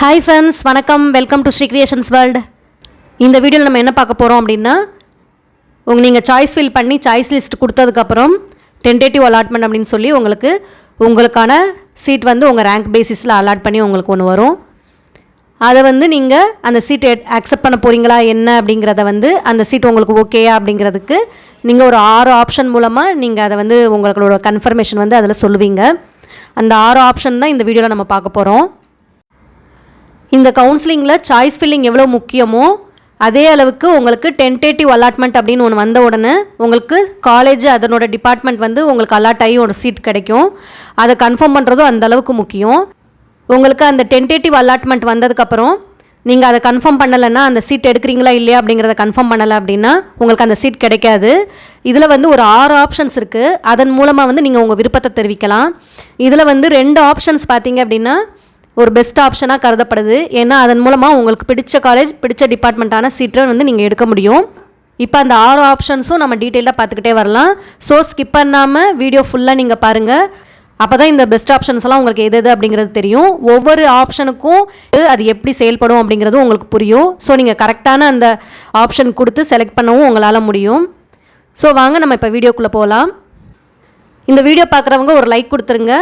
Hi friends வணக்கம். Welcome to Sri creations world இந்த வீடியோவில் நம்ம என்ன பார்க்க போகிறோம் அப்படின்னா உங்கள் நீங்கள் சாய்ஸ் ஃபில் பண்ணி சாய்ஸ் லிஸ்ட் கொடுத்ததுக்கப்புறம் டென்டேட்டிவ் அலாட்மெண்ட் அப்படின்னு சொல்லி உங்களுக்கு உங்களுக்கான சீட் வந்து உங்கள் ரேங்க் பேசிஸில் அலாட் பண்ணி உங்களுக்கு ஒன்று வரும். அதை வந்து நீங்கள் அந்த சீட் அக்செப்ட் பண்ண போகிறீங்களா என்ன அப்படிங்கிறத வந்து அந்த சீட் உங்களுக்கு ஓகேயா அப்படிங்கிறதுக்கு நீங்கள் ஒரு ஆறு ஆப்ஷன் மூலமாக நீங்கள் அதை வந்து உங்களோட கன்ஃபர்மேஷன் வந்து அதில் சொல்லுவீங்க. அந்த ஆறு ஆப்ஷன் தான் இந்த வீடியோவில் நம்ம பார்க்க போகிறோம் இந்த கவுன்சிலிங்கில் சாய்ஸ் ஃபில்லிங் எவ்வளோ முக்கியமோ அதே அளவுக்கு உங்களுக்கு டென்டேட்டிவ் அலாட்மெண்ட் அப்படின்னு ஒன்று வந்த உடனே உங்களுக்கு காலேஜ் அதனோட டிபார்ட்மெண்ட் வந்து உங்களுக்கு அலாட் ஆகி ஒரு சீட் கிடைக்கும். அதை கன்ஃபார்ம் பண்ணுறதும் அந்த அளவுக்கு முக்கியம். உங்களுக்கு அந்த டென்டேட்டிவ் அலாட்மெண்ட் வந்ததுக்கப்புறம் நீங்கள் அதை கன்ஃபார்ம் பண்ணலைன்னா அந்த சீட் எடுக்கிறீங்களா இல்லையா அப்படிங்கிறத கன்ஃபார்ம் பண்ணலை அப்படின்னா உங்களுக்கு அந்த சீட் கிடைக்காது. இதில் வந்து ஒரு ஆறு ஆப்ஷன்ஸ் இருக்குது அதன் மூலமாக வந்து நீங்கள் உங்கள் விருப்பத்தை தெரிவிக்கலாம். இதில் வந்து ரெண்டு ஆப்ஷன்ஸ் பார்த்தீங்க அப்படின்னா ஒரு பெஸ்ட் ஆப்ஷனாக கருதப்படுது. ஏன்னா அதன் மூலமாக உங்களுக்கு பிடிச்ச காலேஜ் பிடிச்ச டிபார்ட்மெண்ட்டான சீட்டை வந்து நீங்கள் எடுக்க முடியும். இப்போ அந்த ஆறு ஆப்ஷன்ஸும் நம்ம டீட்டெயிலாக பார்த்துக்கிட்டே வரலாம். ஸோ ஸ்கிப் பண்ணாமல் வீடியோ ஃபுல்லாக நீங்கள் பாருங்கள் அப்போ தான் இந்த பெஸ்ட் ஆப்ஷன்ஸ் எல்லாம் உங்களுக்கு எது எது அப்படிங்கிறது தெரியும். ஒவ்வொரு ஆப்ஷனுக்கும் அது எப்படி செயல்படும் அப்படிங்கிறதும் உங்களுக்கு புரியும். ஸோ நீங்கள் கரெக்டான அந்த ஆப்ஷன் கொடுத்து செலக்ட் பண்ணவும் உங்களால் முடியும். ஸோ வாங்க நம்ம இப்போ வீடியோக்குள்ளே போகலாம் இந்த வீடியோ பார்க்குறவங்க ஒரு லைக் கொடுத்துருங்க.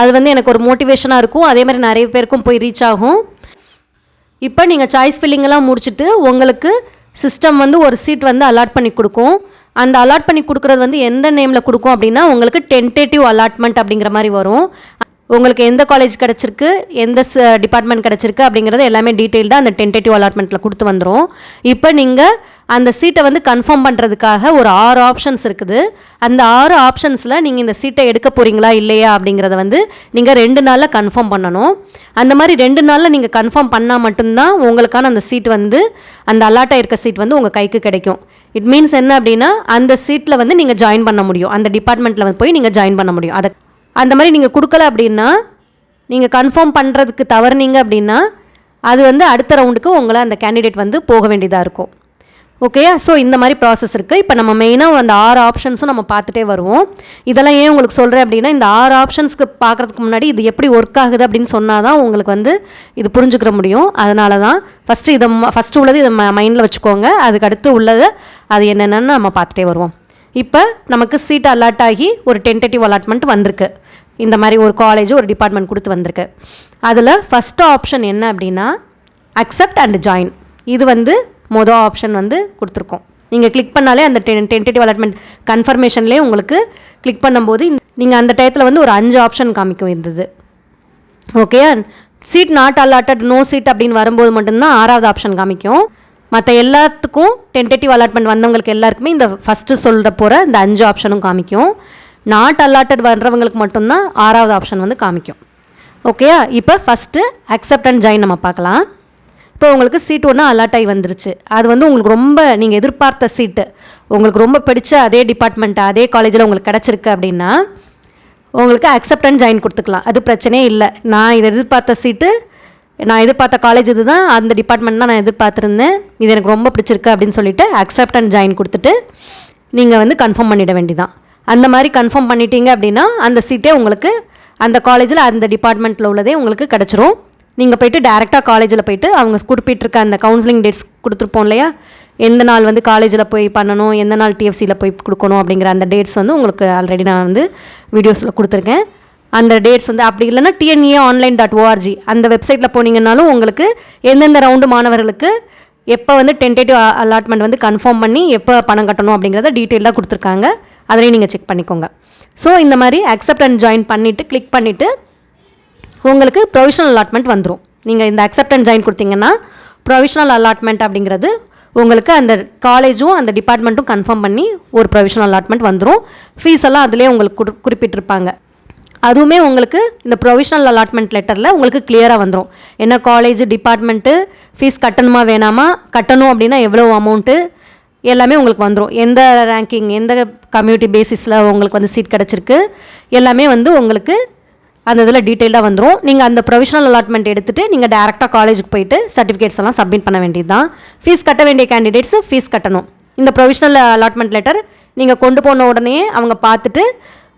அது வந்து எனக்கு ஒரு மோட்டிவேஷனாக இருக்கும். அதே மாதிரி நிறைய பேருக்கும் போய் ரீச் ஆகும். இப்போ நீங்கள் சாய்ஸ் ஃபில்லிங்கெல்லாம் முடிச்சுட்டு உங்களுக்கு சிஸ்டம் வந்து ஒரு சீட் வந்து அலாட் பண்ணி கொடுக்கும். அந்த அலாட் பண்ணி கொடுக்குறது வந்து எந்த நேமில் கொடுக்கும் அப்படின்னா உங்களுக்கு டென்டேட்டிவ் அலாட்மெண்ட் அப்படிங்கிற மாதிரி வரும். உங்களுக்கு எந்த காலேஜ் கிடச்சிருக்கு எந்த டிபார்ட்மெண்ட் கிடச்சிருக்கு அப்படிங்கிறது எல்லாமே டீட்டெயில்டாக அந்த டென்டேட்டிவ் அலாட்மெண்ட்டில் கொடுத்து வந்துடும் இப்போ நீங்கள் அந்த சீட்டை வந்து கன்ஃபார்ம் பண்ணுறதுக்காக ஒரு ஆறு ஆப்ஷன்ஸ் இருக்குது. அந்த ஆறு ஆப்ஷன்ஸில் நீங்கள் இந்த சீட்டை எடுக்க போகிறீங்களா இல்லையா அப்படிங்கிறத வந்து நீங்கள் ரெண்டு நாளில் கன்ஃபார்ம் பண்ணணும். அந்த மாதிரி ரெண்டு நாளில் நீங்கள் கன்ஃபார்ம் பண்ணால் மட்டும்தான் உங்களுக்கான அந்த சீட் வந்து அந்த அலாட்டாக இருக்க சீட் வந்து உங்கள் கைக்கு கிடைக்கும். இட் மீன்ஸ் என்ன அப்படின்னா அந்த சீட்டில் வந்து நீங்கள் ஜாயின் பண்ண முடியும். அந்த டிபார்ட்மெண்ட்டில் போய் நீங்கள் ஜாயின் பண்ண முடியும். அதை அந்த மாதிரி நீங்கள் கொடுக்கல அப்படின்னா நீங்கள் கன்ஃபார்ம் பண்ணுறதுக்கு தவறுனீங்க அப்படின்னா அது வந்து அடுத்த ரவுண்டுக்கு உங்களை அந்த கேண்டிடேட் வந்து போக வேண்டியதாக இருக்கும். ஓகேயா ஸோ இந்த மாதிரி ப்ராசஸ் இருக்குது இப்போ நம்ம மெயினாக அந்த ஆறு ஆப்ஷன்ஸும் நம்ம பார்த்துட்டே வருவோம். இதெல்லாம் ஏன் உங்களுக்கு சொல்கிறேன் அப்படின்னா இந்த ஆறு ஆப்ஷன்ஸ்க்கு பார்க்குறதுக்கு முன்னாடி இது எப்படி ஒர்க் ஆகுது அப்படின்னு சொன்னால் தான் உங்களுக்கு வந்து இது புரிஞ்சுக்கிற முடியும். அதனால தான் ஃபஸ்ட்டு இதை ஃபஸ்ட்டு உள்ளது இதை மைண்டில் வச்சுக்கோங்க. அதுக்கு அடுத்து உள்ளது அது என்னென்னு நம்ம பார்த்துட்டே வருவோம். இப்போ நமக்கு சீட் அலாட் ஆகி ஒரு டென்டேட்டிவ் அலாட்மெண்ட் வந்திருக்கு. இந்த மாதிரி ஒரு காலேஜ் ஒரு டிபார்ட்மெண்ட் கொடுத்து வந்திருக்கு. அதில் ஃபஸ்ட்டு ஆப்ஷன் என்ன அப்படின்னா அக்செப்ட் அண்ட் ஜாயின் இது வந்து மொதல் ஆப்ஷன் வந்து கொடுத்துருக்கோம். நீங்கள் கிளிக் பண்ணாலே அந்த டென் டென்டேட்டிவ் அலாட்மெண்ட் கன்ஃபர்மேஷன்லேயே உங்களுக்கு கிளிக் பண்ணும்போது நீங்கள் அந்த டயத்தில் வந்து ஒரு அஞ்சு ஆப்ஷன் காமிக்கும் இருந்தது. Okay seat not allotted no seat அப்படின்னு வரும்போது மட்டும்தான் ஆறாவது ஆப்ஷன் காமிக்கும். மற்ற எல்லாத்துக்கும் டென்டேட்டிவ் அலாட்மெண்ட் வந்தவங்களுக்கு எல்லாருக்குமே இந்த ஃபஸ்ட்டு சொல்கிற போகிற இந்த அஞ்சு ஆப்ஷனும் காமிக்கும். நாட் அலாட்டட் வர்றவங்களுக்கு மட்டும்தான் ஆறாவது ஆப்ஷன் வந்து காமிக்கும். ஓகேயா இப்போ ஃபஸ்ட்டு அக்செப்ட் அண்ட் ஜாயின் நம்ம பார்க்கலாம். இப்போ உங்களுக்கு சீட் ஒன்று அலாட் ஆகி வந்துருச்சு. அது வந்து உங்களுக்கு ரொம்ப நீங்கள் எதிர்பார்த்த சீட்டு உங்களுக்கு ரொம்ப பிடிச்ச அதே டிபார்ட்மெண்ட் அதே காலேஜில் உங்களுக்கு கிடச்சிருக்கு அப்படின்னா உங்களுக்கு அக்செப்ட் அண்ட் ஜாயின் கொடுத்துக்கலாம். அது பிரச்சனையே இல்லை. நான் இதை எதிர்பார்த்த சீட்டு நான் எதிர்பார்த்த காலேஜ் இது தான் அந்த டிபார்ட்மெண்ட் தான் நான் எதிர்பார்த்துருந்தேன். இது எனக்கு ரொம்ப பிடிச்சிருக்கு அப்படின்னு சொல்லிட்டு அக்செப்ட் அண்ட் ஜாயின் கொடுத்துட்டு நீங்கள் வந்து கன்ஃபார்ம் பண்ணிட வேண்டிதான். அந்த மாதிரி கன்ஃபார்ம் பண்ணிட்டீங்க அப்படின்னா அந்த சீட்டே உங்களுக்கு அந்த காலேஜில் அந்த டிபார்ட்மெண்ட்டில் உள்ளதே உங்களுக்கு கிடச்சிரும். நீங்கள் போயிட்டு டேரெக்டாக காலேஜில் போயிட்டு அவங்க குறிப்பிட்டிருக்க அந்த கவுன்சிலிங் டேட்ஸ் கொடுத்துருப்போம் இல்லையா? எந்த நாள் வந்து காலேஜில் போய் பண்ணணும் எந்த நாள் டிஎஃப்சியில் போய் கொடுக்கணும் அப்படிங்கிற அந்த டேட்ஸ் வந்து உங்களுக்கு ஆல்ரெடி நான் வந்து வீடியோஸில் கொடுத்துருக்கேன். அந்த டேட்ஸ் வந்து அப்படி இல்லைன்னா டிஎன்ஏ ஆன்லைன் டாட் ஓஆர்ஜி அந்த வெப்சைட்டில் போனீங்கன்னாலும் உங்களுக்கு எந்தெந்த ரவுண்டு மாணவர்களுக்கு எப்போ வந்து டென்டேட்டிவ் அலாட்மெண்ட் வந்து கன்ஃபார்ம் பண்ணி எப்போ பணம் கட்டணும் அப்படிங்கிறத டீட்டெயிலாக கொடுத்துருக்காங்க. அதிலையும் நீங்கள் செக் பண்ணிக்கோங்க. ஸோ இந்த மாதிரி அக்செப்ட் அண்ட் ஜாயின் பண்ணிவிட்டு கிளிக் பண்ணிவிட்டு உங்களுக்கு ப்ரொவிஷனல் அலாட்மெண்ட் வந்துடும் நீங்கள் இந்த அக்செப்ட் அண்ட் ஜாயின் கொடுத்தீங்கன்னா ப்ரொவிஷனல் அலாட்மெண்ட் அப்படிங்கிறது உங்களுக்கு அந்த காலேஜும் அந்த டிபார்ட்மெண்ட்டும் கன்ஃபார்ம் பண்ணி ஒரு ப்ரொவிஷனல் அலாட்மெண்ட் வந்துடும் ஃபீஸ் எல்லாம் அதிலே உங்களுக்கு குறிப்பிட்டிருப்பாங்க. அதுவுமே உங்களுக்கு இந்த ப்ரொவிஷனல் அலாட்மெண்ட் லெட்டரில் உங்களுக்கு கிளியராக வந்துடும் என்ன காலேஜ் டிபார்ட்மெண்ட்டு ஃபீஸ் கட்டணுமா வேணாமா கட்டணும் அப்படின்னா எவ்வளோ அமௌண்ட்டு எல்லாமே உங்களுக்கு வந்துடும் எந்த ரேங்கிங் எந்த கம்யூனிட்டி பேசிஸில் உங்களுக்கு வந்து சீட் கிடச்சிருக்கு எல்லாமே வந்து உங்களுக்கு அந்த இதில் டீட்டெயிலாக வந்துடும் நீங்கள் அந்த ப்ரொவிஷனல் அலாட்மெண்ட் எடுத்துகிட்டு நீங்கள் டேரெக்டாக காலேஜுக்கு போயிட்டு சர்டிஃபிகேட்ஸ் எல்லாம் சப்மிட் பண்ண வேண்டியது தான் ஃபீஸ் கட்ட வேண்டிய கேண்டிடேட்ஸ் ஃபீஸ் கட்டணும். இந்த ப்ரொவிஷனல் அலாட்மெண்ட் லெட்டர் நீங்கள் கொண்டு போன உடனே அவங்க பார்த்துட்டு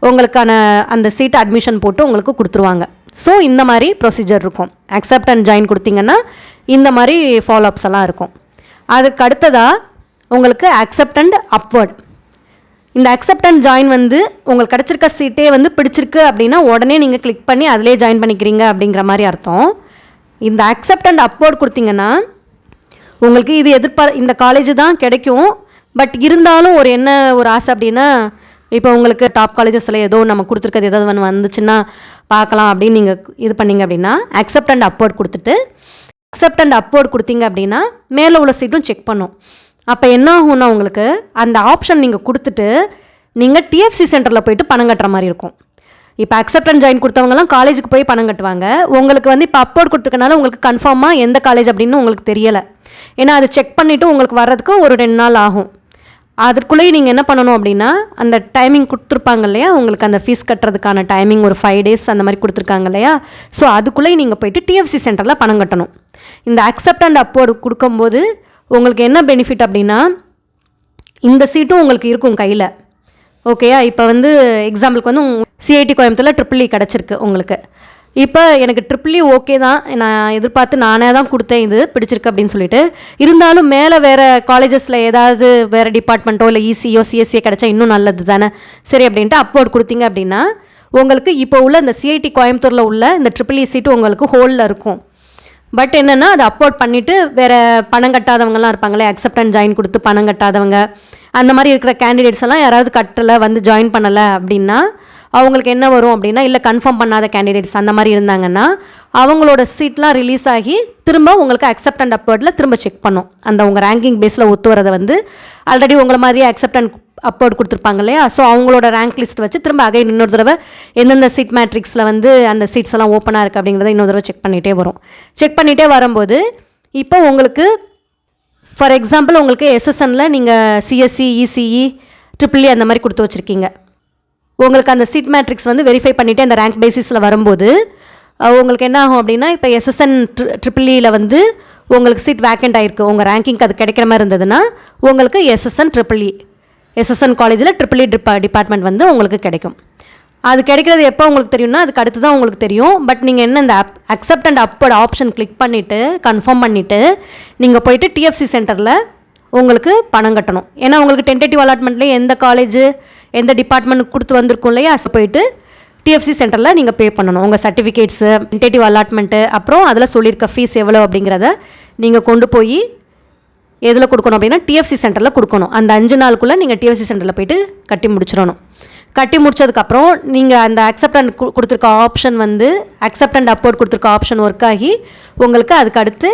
உங்களுக்கான அந்த சீட் அட்மிஷன் போட்டு உங்களுக்கு கொடுத்துருவாங்க. ஸோ இந்த மாதிரி ப்ரொசீஜர் இருக்கும். அக்செப்ட் அண்ட் ஜாயின் கொடுத்தீங்கன்னா இந்த மாதிரி ஃபாலோஅப்ஸ் எல்லாம் இருக்கும். அதுக்கு அடுத்ததாக உங்களுக்கு அக்செப்ட் அண்ட் அப்வர்ட் இந்த அக்செப்ட் அண்ட் ஜாயின் வந்து உங்களுக்கு கிடச்சிருக்க சீட்டே வந்து பிடிச்சிருக்கு அப்படின்னா உடனே நீங்கள் கிளிக் பண்ணி அதிலே ஜாயின் பண்ணிக்கிறீங்க அப்படிங்கிற மாதிரி அர்த்தம். இந்த அக்செப்ட் அண்ட் அப்வர்ட் கொடுத்தீங்கன்னா உங்களுக்கு இது எதிர்பார் இந்த காலேஜ் தான் கிடைக்கும். பட் இருந்தாலும் ஒரு என்ன ஒரு ஆசை அப்படின்னா இப்போ உங்களுக்கு டாப் காலேஜஸில் ஏதோ நம்ம கொடுத்துருக்கிறது ஏதாவது ஒன்று வந்துச்சுன்னா பார்க்கலாம் அப்படின்னு நீங்கள் இது பண்ணீங்க அப்படின்னா அக்செப்ட் அண்ட் அப்வர்ட் கொடுத்துட்டு அக்செப்ட் அண்ட் அப்வர்ட் கொடுத்தீங்க அப்படின்னா மேலே உள்ள சீட்டும் செக் பண்ணும். அப்போ என்ன ஆகும்னா உங்களுக்கு அந்த ஆப்ஷன் நீங்கள் கொடுத்துட்டு நீங்கள் டிஎஃப்சி சென்டரில் போயிட்டு பணம் கட்டுற மாதிரி இருக்கும். இப்போ அக்செப்ட் அண்ட் ஜாயின் கொடுத்தவங்கலாம் காலேஜுக்கு போய் பணம் கட்டுவாங்க. உங்களுக்கு வந்து இப்போ அப்போர்ட் கொடுத்துருக்கனால உங்களுக்கு கன்ஃபார்மாக எந்த காலேஜ் அப்படின்னு உங்களுக்கு தெரியலை. ஏன்னா அது செக் பண்ணிவிட்டு உங்களுக்கு வர்றதுக்கு ஒரு ரெண்டு நாள் ஆகும். அதற்குள்ளேயே நீங்கள் என்ன பண்ணணும் அப்படின்னா அந்த டைமிங் கொடுத்துருப்பாங்க இல்லையா? உங்களுக்கு அந்த ஃபீஸ் கட்டுறதுக்கான டைமிங் ஒரு ஃபைவ் டேஸ் அந்த மாதிரி கொடுத்துருக்காங்க இல்லையா? ஸோ அதுக்குள்ளேயே நீங்கள் போயிட்டு டிஎஃப்சி சென்டரில் பணம் கட்டணும். இந்த அக்செப்ட் அண்ட் அப்போர்டு கொடுக்கும்போது உங்களுக்கு என்ன பெனிஃபிட் அப்படின்னா இந்த சீட்டும் உங்களுக்கு இருக்கும் கையில். ஓகேயா இப்போ வந்து எக்ஸாம்பிளுக்கு வந்து சிஐடி கோயம்புத்தூரில் ட்ரிபிள் இ e கிடச்சிருக்கு உங்களுக்கு. இப்போ எனக்கு ட்ரிபிள் ஓகே e தான். நான் எதிர்பார்த்து நானே தான் கொடுத்தேன் இது பிடிச்சிருக்கு அப்படின்னு சொல்லிட்டு. இருந்தாலும் மேலே வேறு காலேஜஸில் ஏதாவது வேறு டிபார்ட்மெண்ட்டோ இல்லை இசியோ சிஎஸ்சியோ கிடச்சா இன்னும் நல்லது தானே? சரி அப்படின்ட்டு அப்போர்ட் கொடுத்தீங்க அப்படின்னா உங்களுக்கு இப்போ உள்ள இந்த சிஐடி கோயம்புத்தூரில் உள்ள இந்த ட்ரிபிள் இ சீட்டு உங்களுக்கு ஹோலில் இருக்கும். பட் என்னென்னா அதை அப்போர்ட் பண்ணிவிட்டு வேறு பணம் கட்டாதவங்கலாம் இருப்பாங்களே அக்செப்ட் அண்ட் ஜாயின் கொடுத்து பணம் கட்டாதவங்க அந்த மாதிரி இருக்கிற கேண்டிடேட்ஸ் எல்லாம் யாராவது கட்டலை வந்து ஜாயின் பண்ணலை அப்படின்னா அவங்களுக்கு என்ன வரும் அப்படின்னா இல்லை கன்ஃபார்ம் பண்ணாத கேண்டிடேட்ஸ் அந்த மாதிரி இருந்தாங்கன்னா அவங்களோட சீட்லாம் ரிலீஸ் ஆகி திரும்ப உங்களுக்கு அக்செப்ட் அண்ட் அப்போர்டில் திரும்ப செக் பண்ணும். அந்த உங்கள் ரேங்கிங் பேஸில் ஒத்து வரதை வந்து ஆல்ரெடி உங்களை மாதிரியே அக்செப்ட் அண்ட் அப்போர்ட் கொடுத்துருப்பாங்க இல்லையா? ஸோ அவங்களோட ரேங்க் லிஸ்ட் வச்சு திரும்ப அகை இன்னொரு தடவை எந்தெந்த சீட் மேட்ரிக்ஸில் வந்து அந்த சீட்ஸ் எல்லாம் ஓப்பனாக இருக்குது அப்படிங்கிறத இன்னொரு தடவை செக் பண்ணிகிட்டே வரும். செக் பண்ணிகிட்டே வரும்போது இப்போ உங்களுக்கு ஃபார் எக்ஸாம்பிள் உங்களுக்கு எஸ்எஸ்எனில் நீங்கள் சிஎஸ்சி இசிஇ ட்ரிபிள்இ அந்த மாதிரி கொடுத்து வச்சுருக்கீங்க. உங்களுக்கு அந்த சீட் மேட்ரிக்ஸ் வந்து வெரிஃபை பண்ணிவிட்டு அந்த ரேங்க் பேசிஸில் வரும்போது உங்களுக்கு என்ன ஆகும் அப்படின்னா இப்போ எஸ்எஸ்என் ட்ரிபிள்இயில் வந்து உங்களுக்கு சீட் வேக்கண்ட் ஆகிருக்கு உங்கள் ரேங்கிங்க்கு அது கிடைக்கிற மாதிரி இருந்ததுன்னா உங்களுக்கு எஸ்எஸ்என் ட்ரிபிள்இ எஸ்எஸ்என் காலேஜில் ட்ரிபிள்இ டிபா டிபார்ட்மெண்ட் வந்து உங்களுக்கு கிடைக்கும். அது கிடைக்கிறது எப்போ உங்களுக்கு தெரியும்னா அதுக்கு அடுத்து தான் உங்களுக்கு தெரியும். பட் நீங்கள் என்ன இந்த அப் அக்செப்ட் அண்ட் அப்போட ஆப்ஷன் கிளிக் பண்ணிவிட்டு கன்ஃபார்ம் பண்ணிவிட்டு நீங்கள் போயிட்டு டிஎஃப்சி சென்டரில் உங்களுக்கு பணம் கட்டணும். ஏன்னா உங்களுக்கு டென்டேட்டிவ் அலாட்மெண்ட்லேயே எந்த காலேஜ் எந்த டிபார்ட்மெண்ட் கொடுத்து வந்திருக்கும் இல்லையா? அது போயிட்டு டிஎஃப்சி சென்டரில் நீங்கள் பே பண்ணணும். உங்கள் சர்டிஃபிகேட்ஸு டென்டேட்டிவ் அலாட்மெண்ட்டு அப்புறம் அதில் சொல்லியிருக்க ஃபீஸ் எவ்வளோ அப்படிங்கிறத நீங்கள் கொண்டு போய் எதில் கொடுக்கணும் அப்படின்னா டிஎஃப்சி சென்டரில் கொடுக்கணும். அந்த அஞ்சு நாளுக்குள்ளே நீங்கள் டிஎஃப்சி சென்டரில் போயிட்டு கட்டி முடிச்சிடணும். கட்டி முடிச்சதுக்கப்புறம் நீங்கள் அந்த அக்செப்ட் கொடுத்துருக்க ஆப்ஷன் வந்து அக்செப்ட் அப்போர்ட் கொடுத்துருக்க ஆப்ஷன் ஒர்க் ஆகி உங்களுக்கு அதுக்கு அடுத்து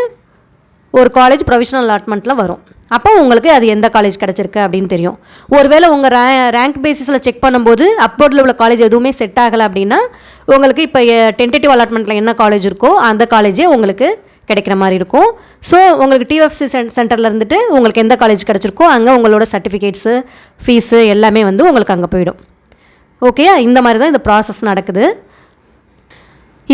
ஒரு காலேஜ் ப்ரொவிஷனல் அலாட்மெண்ட்டில் வரும். அப்போ உங்களுக்கு அது எந்த காலேஜ் கிடச்சிருக்கு அப்படின்னு தெரியும். ஒருவேளை உங்கள் ரே ரேங்க் பேசிஸில் செக் பண்ணும்போது அப்போர்டில் உள்ள காலேஜ் எதுவுமே செட் ஆகலை அப்படின்னா உங்களுக்கு இப்போ டென்டேட்டிவ் அலாட்மெண்ட்டில் என்ன காலேஜ் இருக்கோ அந்த காலேஜே உங்களுக்கு கிடைக்கிற மாதிரி இருக்கும். ஸோ உங்களுக்கு டிஎஃப்சி சென் சென்டரில் இருந்துட்டு உங்களுக்கு எந்த காலேஜ் கிடச்சிருக்கோ அங்கே உங்களோட சர்டிஃபிகேட்ஸு ஃபீஸு எல்லாமே வந்து உங்களுக்கு அங்கே போயிடும். ஓகே இந்த மாதிரி தான் இந்த ப்ராசஸ் நடக்குது.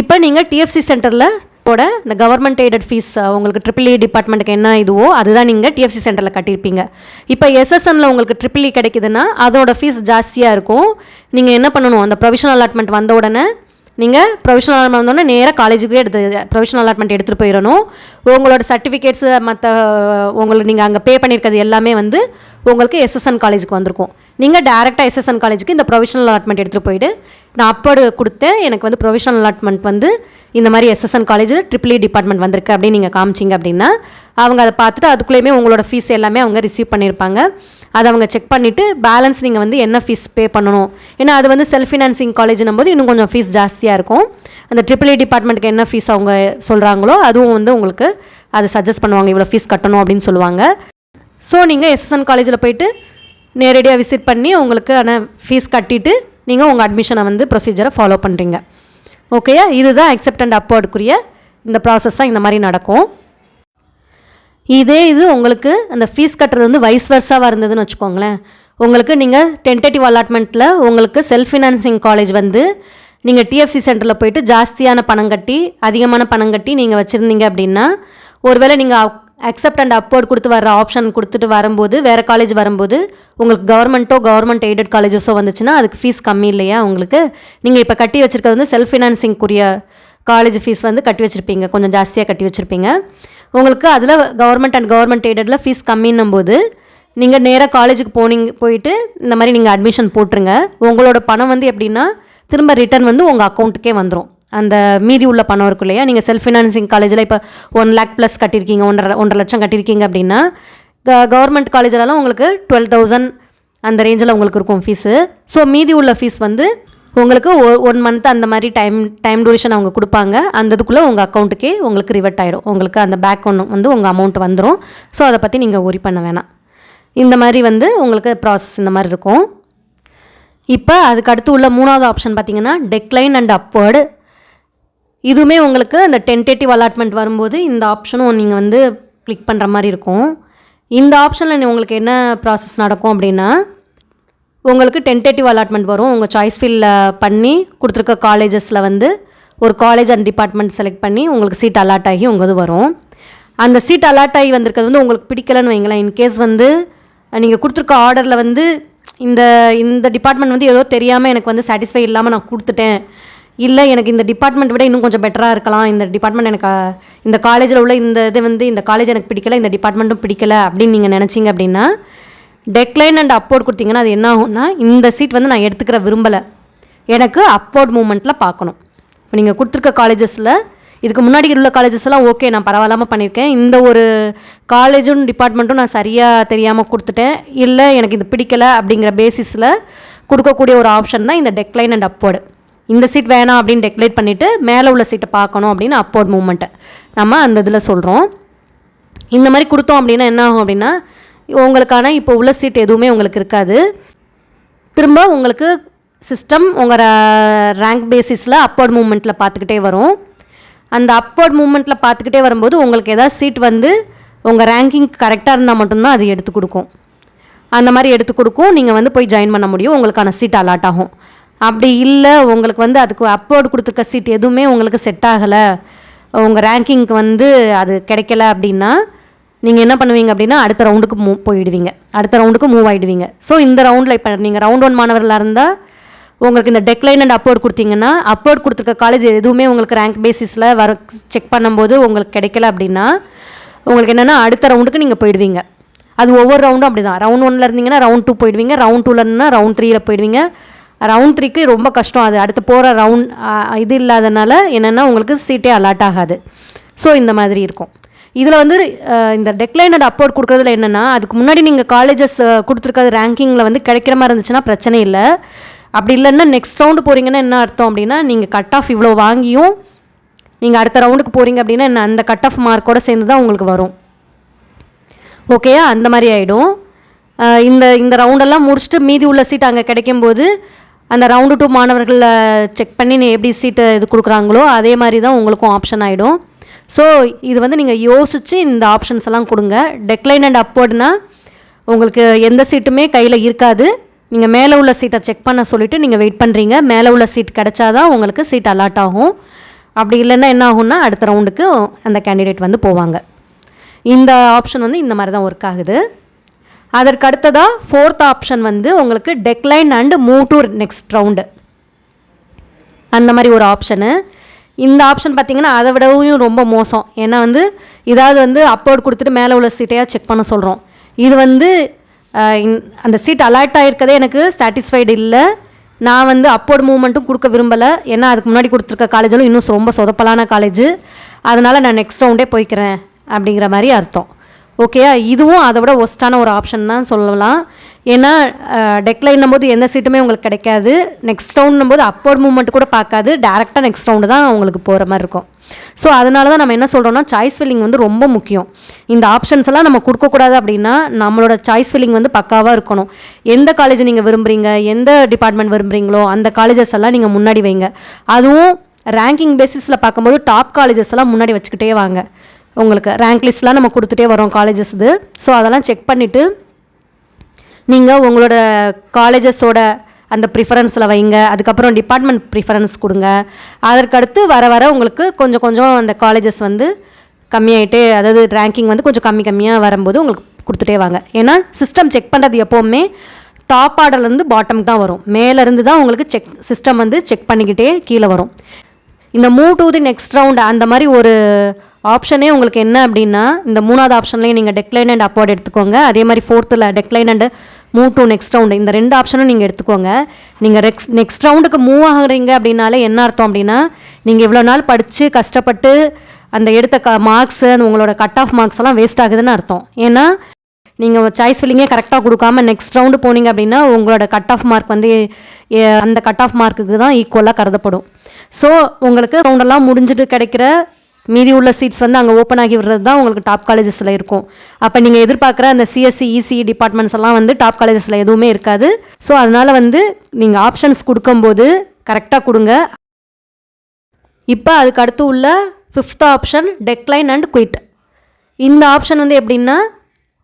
இப்போ நீங்கள் டிஎஃப்சி சென்டரில் ஓட இந்த கவர்மெண்ட் எய்டட் ஃபீஸ் உங்களுக்கு ட்ரிபிள் இ டிபார்ட்மெண்ட்டுக்கு என்ன இதுவோ அதுதான் நீங்கள் டிஎஃப்சி சென்டரில் கட்டியிருப்பீங்க. இப்போ எஸ்எஸ்எனில் உங்களுக்கு ட்ரிபிள் இ e கிடைக்குதுன்னா அதோட ஃபீஸ் ஜாஸ்தியாக இருக்கும். நீங்கள் என்ன பண்ணணும்? அந்த ப்ரொவிஷனல் அலாட்மெண்ட் வந்த உடனே நீங்கள் ப்ரொவிஷனல் அலாட்மெண்ட் வந்தோடனே நேராக காலேஜுக்கே எடுத்து ப்ரொவிஷனல் அலாட்மெண்ட் எடுத்துகிட்டு போயிடணும். உங்களோட சர்டிஃபிகேட்ஸு மற்ற உங்களுக்கு நீங்கள் அங்கே பே பண்ணியிருக்கிறது எல்லாமே வந்து உங்களுக்கு எஸ்எஸ்என் காலேஜுக்கு வந்திருக்கும். நீங்கள் டேரெக்டாக எஸ்எஸ்என் காலேஜுக்கு இந்த ப்ரொவிஷனல் அலாட்மெண்ட் எடுத்துகிட்டு போயிட்டு நான் அப்போடு கொடுத்தேன் எனக்கு வந்து ப்ரொவிஷனல் அலாட்மெண்ட் வந்து இந்த மாதிரி எஸ்எஸ்என் காலேஜில் ட்ரிபிள் இ டிபார்ட்மெண்ட் வந்திருக்கு அப்படின்னு நீங்கள் காமிச்சிங்க அப்படின்னா அவங்க அதை பார்த்துட்டு அதுக்குள்ளேயுமே உங்களோட ஃபீஸ் எல்லாமே அவங்க ரிசீவ் பண்ணியிருப்பாங்க. அதை அவங்க செக் பண்ணிவிட்டு பேலன்ஸ் நீங்கள் வந்து என்ன ஃபீஸ் பே பண்ணணும்? ஏன்னா அது வந்து செல்ஃப் ஃபினான்சிங் காலேஜ்னும் போது இன்னும் கொஞ்சம் ஃபீஸ் ஜாஸ்தியாக இருக்கும். அந்த ட்ரிபிள் இ டிபார்ட்மெண்ட்டுக்கு என்ன ஃபீஸ் அவங்க சொல்கிறாங்களோ அதுவும் வந்து உங்களுக்கு அதை சஜஸ்ட் பண்ணுவாங்க இவ்வளோ ஃபீஸ் கட்டணும் அப்படின்னு சொல்லுவாங்க. ஸோ நீங்கள் எஸ்எஸ்என் காலேஜில் போயிட்டு நேரடியாக விசிட் பண்ணி உங்களுக்கு ஆனால் ஃபீஸ் கட்டிட்டு நீங்கள் உங்கள் அட்மிஷனை வந்து ப்ரொசீஜரை ஃபாலோ பண்ணுறீங்க ஓகேயா இதுதான் அக்செப்ட் அண்ட் அப்போர்டுக்குரிய இந்த ப்ராசஸ் தான் இந்த மாதிரி நடக்கும். இதே இது உங்களுக்கு அந்த ஃபீஸ் கட்டுறது வந்து வைஸ் வர்ஸாக இருந்ததுன்னு வச்சுக்கோங்களேன். உங்களுக்கு நீங்கள் டென்டேட்டிவ் அலாட்மெண்ட்டில் உங்களுக்கு செல்ஃப் ஃபினான்சிங் காலேஜ் வந்து நீங்கள் டிஎஃப்சி சென்டரில் போயிட்டு ஜாஸ்தியான பணம் கட்டி அதிகமான பணம் கட்டி நீங்கள் வச்சுருந்தீங்க அப்படின்னா ஒருவேளை நீங்கள் அக்செப்ட் அண்ட் அப்போர்ட் கொடுத்து வர ஆப்ஷன் கொடுத்துட்டு வரும்போது வேறு காலேஜ் வரும்போது உங்களுக்கு கவர்மெண்ட்டோ கவர்மெண்ட் எய்டட் காலேஜஸோ வந்துச்சுன்னா அதுக்கு ஃபீஸ் கம்மி இல்லையா உங்களுக்கு? நீங்கள் இப்போ கட்டி வச்சுருக்கிறது வந்து செல்ஃப் ஃபினான்சிங்க்குரிய காலேஜ் ஃபீஸ் வந்து கட்டி வச்சுருப்பீங்க. கொஞ்சம் ஜாஸ்தியாக கட்டி வச்சுருப்பீங்க. உங்களுக்கு அதில் கவர்மெண்ட் அண்ட் கவர்மெண்ட் எய்டடில் ஃபீஸ் கம்மின்னும் போது நீங்கள் நேராக காலேஜுக்கு போனீங்க போயிட்டு இந்த மாதிரி நீங்கள் அட்மிஷன் போட்டுருங்க. உங்களோட பணம் வந்து எப்படின்னா திரும்ப ரிட்டர்ன் வந்து உங்கள் அக்கௌண்ட்டுக்கே வந்துடும் அந்த மீதி உள்ள பணம் இருக்கும் இல்லையா? நீங்கள் செல்ஃப் ஃபினான்சிங் காலேஜில் இப்போ ஒன் லேக் ப்ளஸ் கட்டியிருக்கீங்க ஒன்றரை ஒன்றரை லட்சம் கட்டியிருக்கீங்க அப்படின்னா க கவர்மெண்ட் காலேஜிலலாம் உங்களுக்கு டுவெல் தௌசண்ட் அந்த ரேஞ்சில் உங்களுக்கு இருக்கும் ஃபீஸு ஸோ மீதி உள்ள ஃபீஸ் வந்து உங்களுக்கு ஒன் மந்த் அந்த மாதிரி டைம் டைம் டூரேஷன் அவங்க கொடுப்பாங்க. அந்த இதுக்குள்ளே உங்கள் அக்கௌண்ட்டுக்கே உங்களுக்கு ரிவர்ட் ஆகிடும் உங்களுக்கு அந்த பேக் ஒன்று வந்து உங்கள் அமௌண்ட் வந்துடும் ஸோ அதை பற்றி நீங்கள் ஒரி பண்ண வேணாம். இந்த மாதிரி வந்து உங்களுக்கு ப்ராசஸ் இந்த மாதிரி இருக்கும். இப்போ அதுக்கு அடுத்து உள்ள மூணாவது ஆப்ஷன் பார்த்தீங்கன்னா டெக்லைன் அண்ட் அப்வேர்டு இதுவுமே உங்களுக்கு அந்த டென்டேட்டிவ் அலாட்மெண்ட் வரும்போது இந்த ஆப்ஷனும் நீங்கள் வந்து கிளிக் பண்ணுற மாதிரி இருக்கும். இந்த ஆப்ஷனில் உங்களுக்கு என்ன ப்ராசஸ் நடக்கும் அப்படின்னா உங்களுக்கு டென்டேட்டிவ் அலாட்மெண்ட் வரும். உங்கள் சாய்ஸ் ஃபீல்டில் பண்ணி கொடுத்துருக்க காலேஜஸில் வந்து ஒரு காலேஜ் அண்ட் டிபார்ட்மெண்ட் செலக்ட் பண்ணி உங்களுக்கு சீட் அலாட் ஆகி உங்கள் இது வரும். அந்த சீட் அலாட் ஆகி வந்திருக்கிறது வந்து உங்களுக்கு பிடிக்கலன்னு வைங்களேன். இன்கேஸ் வந்து நீங்கள் கொடுத்துருக்க ஆர்டரில் வந்து இந்த இந்த டிபார்ட்மெண்ட் வந்து ஏதோ தெரியாமல் எனக்கு வந்து சாட்டிஸ்ஃபை இல்லாமல் நான் கொடுத்துட்டேன். இல்லை எனக்கு இந்த டிபார்ட்மெண்ட் விட இன்னும் கொஞ்சம் பெட்டராக இருக்கலாம். இந்த டிபார்ட்மெண்ட் எனக்கு இந்த காலேஜில் உள்ள இந்த இது வந்து இந்த காலேஜ் எனக்கு பிடிக்கல இந்த டிபார்ட்மெண்ட்டும் பிடிக்கல அப்படின்னு நீங்கள் நினச்சிங்க அப்படின்னா டெக்லைன் அண்ட் அப்போர்ட் கொடுத்தீங்கன்னா அது என்ன ஆகும்னா இந்த சீட் வந்து நான் எடுத்துக்கிற விரும்பலை. எனக்கு அப்போர்ட் மூமெண்ட்டில் பார்க்கணும். இப்போ நீங்கள் கொடுத்துருக்க காலேஜஸில் இதுக்கு முன்னாடி உள்ள காலேஜஸ் எல்லாம் ஓகே நான் பரவாயில்லாமல் பண்ணியிருக்கேன். இந்த ஒரு காலேஜும் டிபார்ட்மெண்ட்டும் நான் சரியாக தெரியாமல் கொடுத்துட்டேன். இல்லை எனக்கு இது பிடிக்கல அப்படிங்கிற பேசிஸில் கொடுக்கக்கூடிய ஒரு ஆப்ஷன் தான் இந்த டெக்லைன் அண்ட் அப்போர்டு இந்த சீட் வேணாம் அப்படின்னு டெக்லேட் பண்ணிவிட்டு மேலே உள்ள சீட்டை பார்க்கணும் அப்படின்னு அப்போர்ட் மூமெண்ட்டை நம்ம அந்த இதில் சொல்கிறோம் இந்த மாதிரி கொடுத்தோம் அப்படின்னா என்ன ஆகும் அப்படின்னா உங்களுக்கான இப்போ உள்ள சீட் எதுவுமே உங்களுக்கு இருக்காது. திரும்ப உங்களுக்கு சிஸ்டம் உங்கள் ரேங்க் பேசிஸில் அப்போர்ட் மூமெண்ட்டில் பார்த்துக்கிட்டே வரும். அந்த அப்போர்ட் மூமெண்ட்டில் பார்த்துக்கிட்டே வரும்போது உங்களுக்கு ஏதாவது சீட் வந்து உங்கள் ரேங்கிங் கரெக்டாக இருந்தால் மட்டும்தான் அது எடுத்து கொடுக்கும். அந்த மாதிரி எடுத்து கொடுக்கும் நீங்கள் வந்து போய் ஜாயின் பண்ண முடியும். உங்களுக்கான சீட் அலாட் ஆகும். அப்படி இல்லை உங்களுக்கு வந்து அதுக்கு அப்போர்டு கொடுத்துருக்க சீட் எதுவுமே உங்களுக்கு செட் ஆகலை. உங்கள் ரேங்கிங்க்கு வந்து அது கிடைக்கல அப்படின்னா நீங்கள் என்ன பண்ணுவீங்க அப்படின்னா அடுத்த ரவுண்டுக்கு மூவ் போயிடுவீங்க. அடுத்த ரவுண்டுக்கு மூவ் ஆகிடுவீங்க ஸோ இந்த ரவுண்டில் இப்போ நீங்கள் ரவுண்ட் ஒன் மாணவர்களாக இருந்தால் உங்களுக்கு இந்த டெக்லைன் அண்ட் அப்போர்ட் கொடுத்தீங்கன்னா அப்போர்ட் கொடுத்துருக்க காலேஜ் எதுவுமே உங்களுக்கு ரேங்க் பேசிஸில் வர செக் பண்ணும்போது உங்களுக்கு கிடைக்கல அப்படின்னா உங்களுக்கு என்னென்னா அடுத்த ரவுண்டுக்கு நீங்கள் போயிடுவீங்க. அது ஒவ்வொரு ரவுண்டும் அப்படி தான் ரவுண்ட் ஒன்ல இருந்தீங்கன்னா ரவுண்ட் டூ போயிடுவீங்க. ரவுண்ட் டூவில் இருந்தால் ரவுண்ட் த்ரீயில் போயிடுவீங்க. ரவுண்ட் த்ரீக்கு ரொம்ப கஷ்டம் அது. அடுத்து போகிற ரவுண்ட் இது இல்லாதனால என்னென்னா உங்களுக்கு சீட்டே அலாட் ஆகாது. ஸோ இந்த மாதிரி இருக்கும். இதில் வந்து இந்த டெக்லைனட் அப்போர்ட் கொடுக்குறதுல என்னென்னா அதுக்கு முன்னாடி நீங்கள் காலேஜஸ் கொடுத்துருக்கிறது ரேங்கிங்கில் வந்து கிடைக்கிற மாதிரி இருந்துச்சுன்னா பிரச்சனை இல்லை. அப்படி இல்லைன்னா நெக்ஸ்ட் ரவுண்டு போகிறீங்கன்னா என்ன அர்த்தம் அப்படின்னா நீங்கள் கட் ஆஃப் இவ்வளோ வாங்கியும் நீங்கள் அடுத்த ரவுண்டுக்கு போகிறீங்க அப்படின்னா என்ன அந்த கட் ஆஃப் மார்க்கோட சேர்ந்து தான் உங்களுக்கு வரும். ஓகேயா அந்த மாதிரி ஆகிடும் இந்த இந்த ரவுண்டெல்லாம் முடிச்சுட்டு மீதி உள்ள சீட் அங்கே கிடைக்கும்போது அந்த ரவுண்டு டூ மாணவர்களில் செக் பண்ணி நீ எப்படி சீட்டு இது கொடுக்குறாங்களோ அதே மாதிரி தான் உங்களுக்கும் ஆப்ஷன் ஆகிடும் ஸோ இது வந்து நீங்கள் யோசித்து இந்த ஆப்ஷன்ஸ் எல்லாம் கொடுங்க. டெக்லைன் அண்ட் அப்போர்ட்னா உங்களுக்கு எந்த சீட்டுமே கையில் இருக்காது. நீங்கள் மேலே உள்ள சீட்டை செக் பண்ண சொல்லிவிட்டு நீங்கள் வெயிட் பண்ணுறீங்க மேலே உள்ள சீட் கிடச்சாதான் உங்களுக்கு சீட் அலாட் ஆகும். அப்படி இல்லைன்னா என்ன ஆகும்னா அடுத்த ரவுண்டுக்கு அந்த கேண்டிடேட் வந்து போவாங்க. இந்த ஆப்ஷன் வந்து இந்த மாதிரி தான் ஒர்க் ஆகுது. அதற்கு அடுத்ததாக ஃபோர்த் ஆப்ஷன் வந்து உங்களுக்கு decline and move to next round அந்த மாதிரி ஒரு ஆப்ஷனு இந்த ஆப்ஷன் பார்த்தீங்கன்னா அதை விடவும் ரொம்ப மோசம். ஏன்னா வந்து இதாவது வந்து அப்போர்ட் கொடுத்துட்டு மேலே உள்ள சீட்டையாக செக் பண்ண சொல்கிறோம் இது வந்து அந்த சீட் அலாட் ஆகிருக்கதே எனக்கு சாட்டிஸ்ஃபைடு இல்லை. நான் வந்து அப்போர்ட் மூவ்மெண்ட்டும் கொடுக்க விரும்பலை. ஏன்னா அதுக்கு முன்னாடி கொடுத்துருக்க காலேஜிலும் இன்னும் ரொம்ப சொதப்பலான காலேஜ் அதனால் நான் நெக்ஸ்ட் ரவுண்டே போய்க்கிறேன் அப்படிங்கிற மாதிரி அர்த்தம். ஓகேயா இதுவும் அதை விட ஒஸ்ட்டான ஒரு ஆப்ஷன் தான் சொல்லலாம். ஏன்னா டெக்லைன்னும் போது எந்த சீட்டுமே உங்களுக்கு கிடைக்காது. நெக்ஸ்ட் ரவுண்ட்னும் போது அப்போர்ட் மூவ்மெண்ட் கூட பார்க்காது. டேரெக்டாக நெக்ஸ்ட் ரவுண்டு தான் உங்களுக்கு போகிற மாதிரி இருக்கும். ஸோ அதனால தான் நம்ம என்ன சொல்கிறோம்னா சாய்ஸ் ஃபில்லிங் வந்து ரொம்ப முக்கியம். இந்த ஆப்ஷன்ஸ் எல்லாம் நம்ம கொடுக்கக்கூடாது அப்படின்னா நம்மளோட சாய்ஸ் ஃபில்லிங் வந்து பக்காவாக இருக்கணும். எந்த காலேஜ் நீங்கள் விரும்புகிறீங்க எந்த டிபார்ட்மெண்ட் விரும்புகிறீங்களோ அந்த காலேஜஸ் எல்லாம் நீங்கள் முன்னாடி வைங்க. அதுவும் ரேங்கிங் பேசிஸில் பார்க்கும்போது டாப் காலேஜஸ் எல்லாம் முன்னாடி வச்சுக்கிட்டே வாங்க. உங்களுக்கு ரேங்க் லிஸ்ட்லாம் நம்ம கொடுத்துட்டே வரோம் காலேஜஸ் இது. ஸோ அதெல்லாம் செக் பண்ணிவிட்டு நீங்கள் உங்களோட காலேஜஸோட அந்த ப்ரிஃபரன்ஸில் வைங்க. அதுக்கப்புறம் டிபார்ட்மெண்ட் ப்ரிஃபரன்ஸ் கொடுங்க. அதற்கடுத்து வர வர உங்களுக்கு கொஞ்சம் கொஞ்சம் அந்த காலேஜஸ் வந்து கம்மியாகிட்டே அதாவது ரேங்கிங் வந்து கொஞ்சம் கம்மி கம்மியாக வரும்போது உங்களுக்கு கொடுத்துட்டே வாங்க. ஏன்னா சிஸ்டம் செக் பண்ணுறது எப்போவுமே டாப் ஆர்டர்லேருந்து பாட்டம் தான் வரும். மேலேருந்து தான் உங்களுக்கு செக் சிஸ்டம் வந்து செக் பண்ணிக்கிட்டே கீழே வரும். இந்த move to the next round அந்த மாதிரி ஒரு ஆப்ஷனே உங்களுக்கு என்ன அப்படின்னா இந்த மூணாவது ஆப்ஷன்லேயும் நீங்கள் டெக்லைன் அண்ட் அப்வார்ட் எடுத்துக்கோங்க. அதே மாதிரி ஃபோர்த்தில் decline and move to next round இந்த ரெண்டு ஆப்ஷனும் நீங்கள் எடுத்துக்கோங்க. நீங்கள் ரெக்ஸ் நெக்ஸ்ட் ரவுண்டுக்கு மூவ் ஆகுறீங்க அப்படின்னாலே என்ன அர்த்தம் அப்படின்னா நீங்கள் இவ்வளோ நாள் படித்து கஷ்டப்பட்டு அந்த எடுத்த க மார்க்ஸு அந்த உங்களோட கட் ஆஃப் மார்க்ஸ் எல்லாம் வேஸ்ட் ஆகுதுன்னு அர்த்தம். ஏன்னா நீங்கள் சாய்ஸ் ஃபில்லிங்கே கரெக்டாக கொடுக்காம நெக்ஸ்ட் ரவுண்டு போனீங்க அப்படின்னா உங்களோட கட் ஆஃப் மார்க் வந்து அந்த கட் ஆஃப் மார்க்குக்கு தான் ஈக்குவலாக கருதப்படும். ஸோ உங்களுக்கு ரவுண்டெல்லாம் முடிஞ்சிட்டு கிடைக்கிற மீதி உள்ள சீட்ஸ் வந்து அங்கே ஓப்பன் ஆகி விடுறது தான் உங்களுக்கு டாப் காலேஜஸில் இருக்கும். அப்போ நீங்கள் எதிர்பார்க்குற அந்த சிஎஸ்சி இசி டிபார்ட்மெண்ட்ஸ் எல்லாம் வந்து டாப் காலேஜஸில் எதுவுமே இருக்காது. ஸோ அதனால் வந்து நீங்கள் ஆப்ஷன்ஸ் கொடுக்கும்போது கரெக்டாக கொடுங்க. இப்போ அதுக்கு அடுத்து உள்ள fifth option decline and quit இந்த ஆப்ஷன் வந்து எப்படின்னா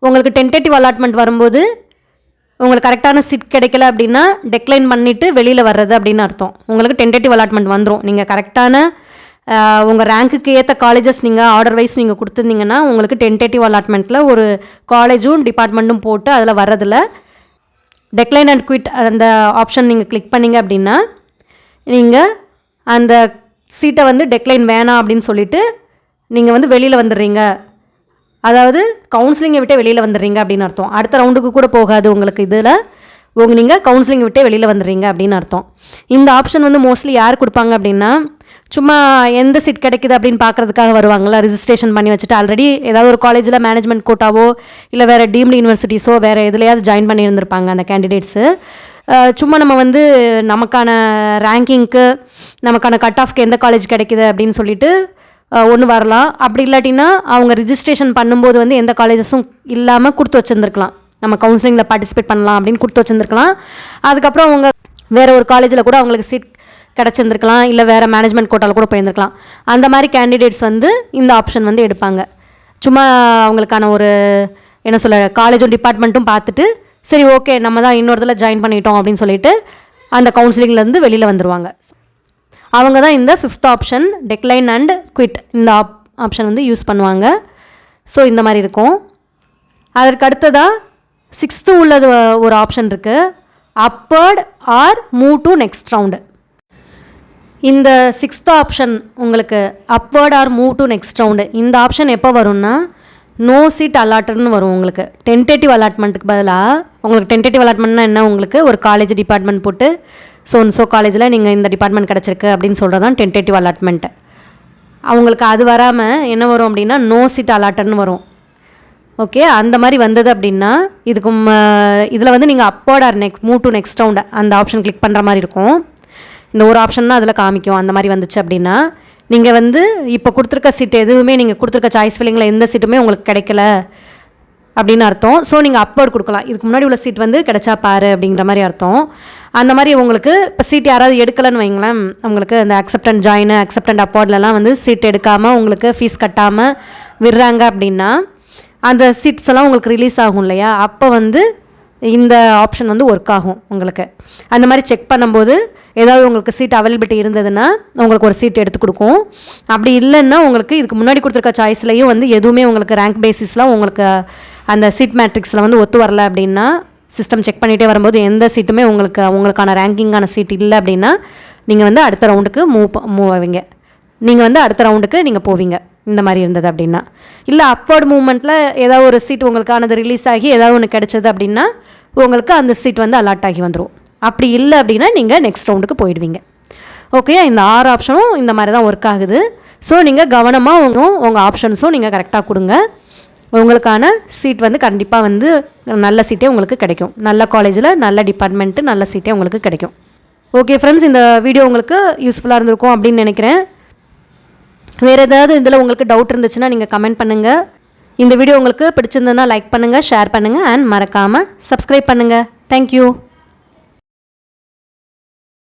உங்களுக்கு டென்டேட்டிவ் அலாட்மெண்ட் வரும்போது உங்களுக்கு கரெக்டான சீட் கிடைக்கல அப்படின்னா டெக்லைன் பண்ணிவிட்டு வெளியில் வர்றது அப்படின்னு அர்த்தம். உங்களுக்கு டென்டேட்டிவ் அலாட்மெண்ட் வந்துடும் நீங்கள் கரெக்டான உங்கள் ரேங்க்குக்கு ஏற்ற காலேஜஸ் நீங்கள் ஆர்டர் வைஸ் நீங்கள் கொடுத்துருந்தீங்கன்னா உங்களுக்கு டென்டேட்டிவ் அலாட்மெண்ட்டில் ஒரு காலேஜும் டிபார்ட்மெண்ட்டும் போட்டு அதில் வர்றதில் டெக்லைன் அண்ட் குவிட் அந்த ஆப்ஷன் நீங்கள் கிளிக் பண்ணீங்க அப்படின்னா நீங்கள் அந்த சீட்டை வந்து டெக்லைன் வேணாம் அப்படின்னு சொல்லிவிட்டு நீங்கள் வந்து வெளியில் வந்துடுறீங்க. அதாவது கவுன்சிலிங்கை விட்டே வெளியில் வந்துடுறீங்க அப்படின்னு அர்த்தம். அடுத்த ரவுண்டுக்கு கூட போகாது உங்களுக்கு இதில். உங்க நீங்கள் கவுன்சிலிங் விட்டே வெளியில் வந்துடுறீங்க அப்படின்னு அர்த்தம். இந்த ஆப்ஷன் வந்து மோஸ்ட்லி யார் கொடுப்பாங்க அப்படின்னா சும்மா எந்த சீட் கிடைக்குது அப்படின்னு பார்க்குறதுக்காக வருவாங்களா ரிஜிஸ்ட்ரேஷன் பண்ணி வச்சுட்டு ஆல்ரெடி ஏதாவது ஒரு காலேஜில் மேனேஜ்மெண்ட் கோட்டாவோ இல்லை வேறு டீம்டு யூனிவர்சிட்டிஸோ வேறு எதுலையாவது ஜாயின் பண்ணியிருந்திருப்பாங்க அந்த கேண்டிடேட்ஸு சும்மா நம்ம வந்து நமக்கான ரேங்கிங்க்கு நமக்கான கட் ஆஃப்க்கு எந்த காலேஜ் கிடைக்குது அப்படின்னு சொல்லிட்டு ஒன்று வரலாம். அப்படி இல்லாட்டினா அவங்க ரிஜிஸ்ட்ரேஷன் பண்ணும்போது வந்து எந்த காலேஜஸும் இல்லாமல் கொடுத்து வச்சுருந்துருக்கலாம். நம்ம கவுன்சிலிங்கில் பார்ட்டிசிபேட் பண்ணலாம் அப்படின்னு கொடுத்து வச்சுருந்துருக்கலாம். அதுக்கப்புறம் அவங்க வேறு ஒரு காலேஜில் கூட அவங்களுக்கு சீட் கிடச்சிருந்துருக்கலாம். இல்லை வேறு மேனேஜ்மெண்ட் கோட்டாவில் கூட போயிருந்துருக்கலாம். அந்த மாதிரி கேண்டிடேட்ஸ் வந்து இந்த ஆப்ஷன் வந்து எடுப்பாங்க. சும்மா அவங்களுக்கான ஒரு என்ன சொல்ல காலேஜும் டிபார்ட்மெண்ட்டும் பார்த்துட்டு சரி ஓகே நம்ம தான் இன்னொரு இதில் ஜாயின் பண்ணிட்டோம் அப்படின்னு சொல்லிட்டு அந்த கவுன்சிலிங்லேருந்து வெளியில் வந்துடுவாங்க அவங்க தான் இந்த fifth option decline and quit இந்த ஆப் ஆப்ஷன் வந்து யூஸ் பண்ணுவாங்க. ஸோ இந்த மாதிரி இருக்கும். அதற்கு அடுத்ததாக சிக்ஸ்த்து உள்ளது ஒரு ஆப்ஷன் இருக்குது upward or move to next round இந்த சிக்ஸ்த் ஆப்ஷன் உங்களுக்கு upward or move to next round இந்த ஆப்ஷன் எப்போ வரும்னா நோ சீட் அலாட்டட்னு வரும் உங்களுக்கு. டென்டேட்டிவ் அலாட்மெண்ட்டுக்கு பதிலாக உங்களுக்கு டென்டேட்டிவ் அலாட்மெண்ட்னா என்ன? உங்களுக்கு ஒரு காலேஜ் டிபார்ட்மெண்ட் போட்டு ஸோ ஸோ காலேஜில் நீங்கள் இந்த டிபார்ட்மெண்ட் கிடச்சிருக்கு அப்படின்னு சொல்கிறது தான் டென்டேட்டிவ் அலாட்மெண்ட்டு அவங்களுக்கு அது வராமல் என்ன வரும் அப்படின்னா நோ சீட் அலாட்டன்னு வரும். ஓகே அந்த மாதிரி வந்தது அப்படின்னா இதுக்கு இதில் வந்து நீங்கள் upward or next move to next round அந்த ஆப்ஷன் கிளிக் பண்ணுற மாதிரி இருக்கும். இந்த ஒரு ஆப்ஷன் தான் அதில் காமிக்கும் அந்த மாதிரி வந்துச்சு அப்படின்னா. நீங்கள் வந்து இப்போ கொடுத்துருக்க சீட் எதுவுமே நீங்கள் கொடுத்துருக்க சாய்ஸ் ஃபில்லிங்கில் எந்த சீட்டுமே உங்களுக்கு கிடைக்கல. அப்படின்னு அர்த்தம். ஸோ நீங்கள் அப்போர்ட் கொடுக்கலாம். இதுக்கு முன்னாடி உள்ள சீட் வந்து கிடைச்சா பாரு அப்படிங்கிற மாதிரி அர்த்தம். அந்த மாதிரி உங்களுக்கு இப்போ சீட் யாராவது எடுக்கலைன்னு வைங்களேன். உங்களுக்கு அந்த accept and join accept and and வந்து சீட் எடுக்காமல் உங்களுக்கு ஃபீஸ் கட்டாமல் விடுறாங்க அப்படின்னா அந்த சீட்ஸ் எல்லாம் உங்களுக்கு ரிலீஸ் ஆகும் இல்லையா? அப்போ வந்து இந்த ஆப்ஷன் வந்து ஒர்க் ஆகும் உங்களுக்கு. அந்த மாதிரி செக் பண்ணும்போது ஏதாவது உங்களுக்கு சீட் அவைலபிலிட்டி இருந்ததுன்னா உங்களுக்கு ஒரு சீட் எடுத்து கொடுக்கும். அப்படி இல்லைன்னா உங்களுக்கு இதுக்கு முன்னாடி கொடுத்துருக்க சாய்ஸ்லையும் வந்து எதுவுமே உங்களுக்கு ரேங்க் பேசிஸில் உங்களுக்கு அந்த சீட் மேட்ரிக்ஸில் வந்து ஒத்து வரல அப்படின்னா சிஸ்டம் செக் பண்ணிகிட்டே வரும்போது எந்த சீட்டுமே உங்களுக்கு உங்களுக்கான ரேங்கிங்கான சீட் இல்லை அப்படின்னா நீங்கள் வந்து அடுத்த ரவுண்டுக்கு மூவ் மூவ் ஆவீங்க. நீங்கள் வந்து அடுத்த ரவுண்டுக்கு நீங்கள் போவீங்க. இந்த மாதிரி இருந்தது அப்படின்னா. இல்லை அப்வர்ட் மூமெண்ட்டில் ஏதாவது ஒரு சீட் உங்களுக்கானது ரிலீஸ் ஆகி ஏதாவது ஒன்று கிடைச்சது அப்படின்னா உங்களுக்கு அந்த சீட் வந்து அலாட் ஆகி வந்துடும் அப்படி இல்லை அப்படின்னா நீங்கள் நெக்ஸ்ட் ரவுண்டுக்கு போயிடுவீங்க. ஓகே இந்த ஆறு ஆப்ஷனும் இந்த மாதிரி தான் ஒர்க் ஆகுது. ஸோ நீங்கள் கவனமாக உங்கள் உங்கள் ஆப்ஷன்ஸும் நீங்கள் கரெக்டாக கொடுங்க. உங்களுக்கான சீட் வந்து கண்டிப்பாக வந்து நல்ல சீட்டே உங்களுக்கு கிடைக்கும். நல்ல காலேஜில் நல்ல டிபார்ட்மெண்ட்டு நல்ல சீட்டே உங்களுக்கு கிடைக்கும். ஓகே ஃப்ரெண்ட்ஸ் இந்த வீடியோ உங்களுக்கு யூஸ்ஃபுல்லாக இருந்திருக்கும் அப்படின்னு நினைக்கிறேன். வேறு ஏதாவது இதில் உங்களுக்கு டவுட் இருந்துச்சுன்னா நீங்கள் கமெண்ட் பண்ணுங்கள் இந்த வீடியோ உங்களுக்கு பிடிச்சிருந்ததுன்னா லைக் பண்ணுங்கள் ஷேர் பண்ணுங்கள் அண்ட் மறக்காமல் சப்ஸ்கிரைப் பண்ணுங்கள் தேங்க்யூ